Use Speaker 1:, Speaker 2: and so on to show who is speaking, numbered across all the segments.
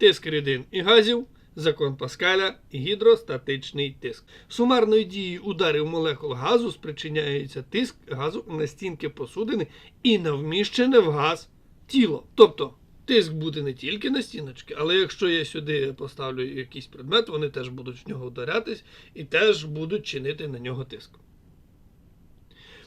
Speaker 1: Тиск рідин і газів, закон Паскаля, гідростатичний тиск. Сумарною дією ударів молекул газу спричиняється тиск газу на стінки посудини і на вміщене в газ тіло. Тобто тиск буде не тільки на стіночки, але якщо я сюди поставлю якийсь предмет, вони теж будуть в нього вдарятись і теж будуть чинити на нього тиск.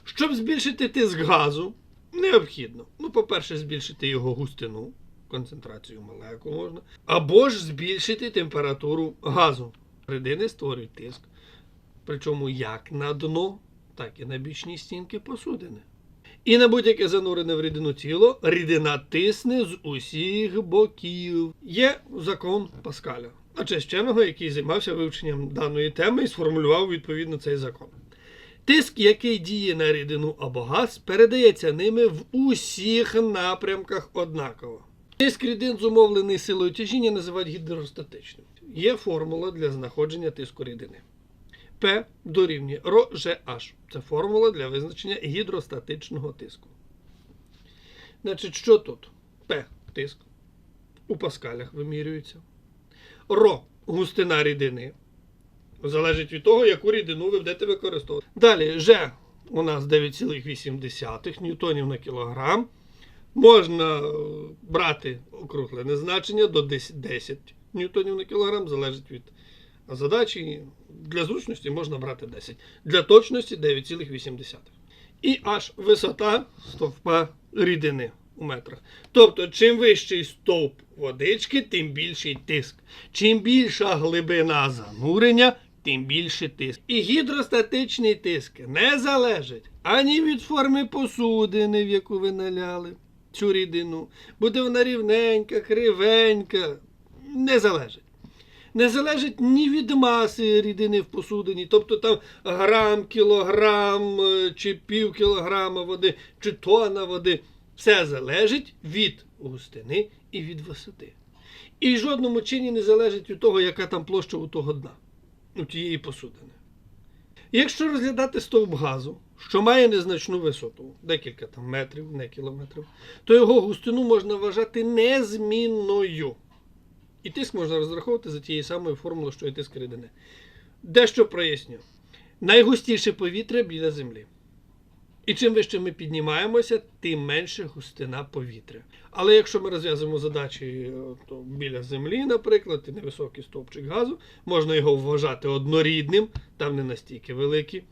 Speaker 1: Щоб збільшити тиск газу, необхідно, ну, по-перше, збільшити його густину, концентрацію молекул можна, або ж збільшити температуру газу. Рідини створюють тиск, причому як на дно, так і на бічні стінки посудини. І на будь-яке занурене в рідину тіло рідина тисне з усіх боків. Є закон Паскаля, на честь вченого, який займався вивченням даної теми і сформулював відповідно цей закон. Тиск, який діє на рідину або газ, передається ними в усіх напрямках однаково. Тиск рідин, зумовлений силою тяжіння, називають гідростатичним. Є формула для знаходження тиску рідини. P дорівнює ρGH. Це формула для визначення гідростатичного тиску. Значить, що тут? P тиск. У паскалях вимірюється. Ро густина рідини. Залежить від того, яку рідину ви будете використовувати. Далі Ж у нас 9,8 ньютонів на кілограм. Можна е, брати округлене значення до 10, 10 ньютонів на кілограм, залежить від задачі. Для зручності можна брати 10. Для точності 9,8. І аж висота стовпа рідини у метрах. Тобто, чим вищий стовп водички, тим більший тиск. Чим більша глибина занурення, тим більший тиск. І гідростатичний тиск не залежить ані від форми посудини, в яку ви наляли цю рідину. Буде вона рівненька, кривенька. Не залежить. Не залежить ні від маси рідини в посудині, тобто там грам, кілограм е, чи пів кілограма води, чи тонна води. Все залежить від густини і від висоти. І в жодному чині не залежить від того, яка там площа у того дна, у тієї посудини. Якщо розглядати стовп газу, що має незначну висоту, декілька там метрів, не кілометрів, то його густину можна вважати незмінною. І тиск можна розраховувати за тією самою формулою, що і тиск рідини. Дещо проясню. Найгустіше повітря біля землі. І чим вище ми піднімаємося, тим менше густина повітря. Але якщо ми розв'язуємо задачі е, то біля землі, наприклад, і невисокий стовпчик газу, можна його вважати однорідним, там не настільки великі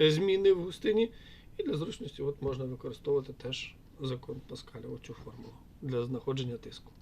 Speaker 1: е, зміни в густині. І для зручності от можна використовувати теж закон Паскаля, оцю формулу для знаходження тиску.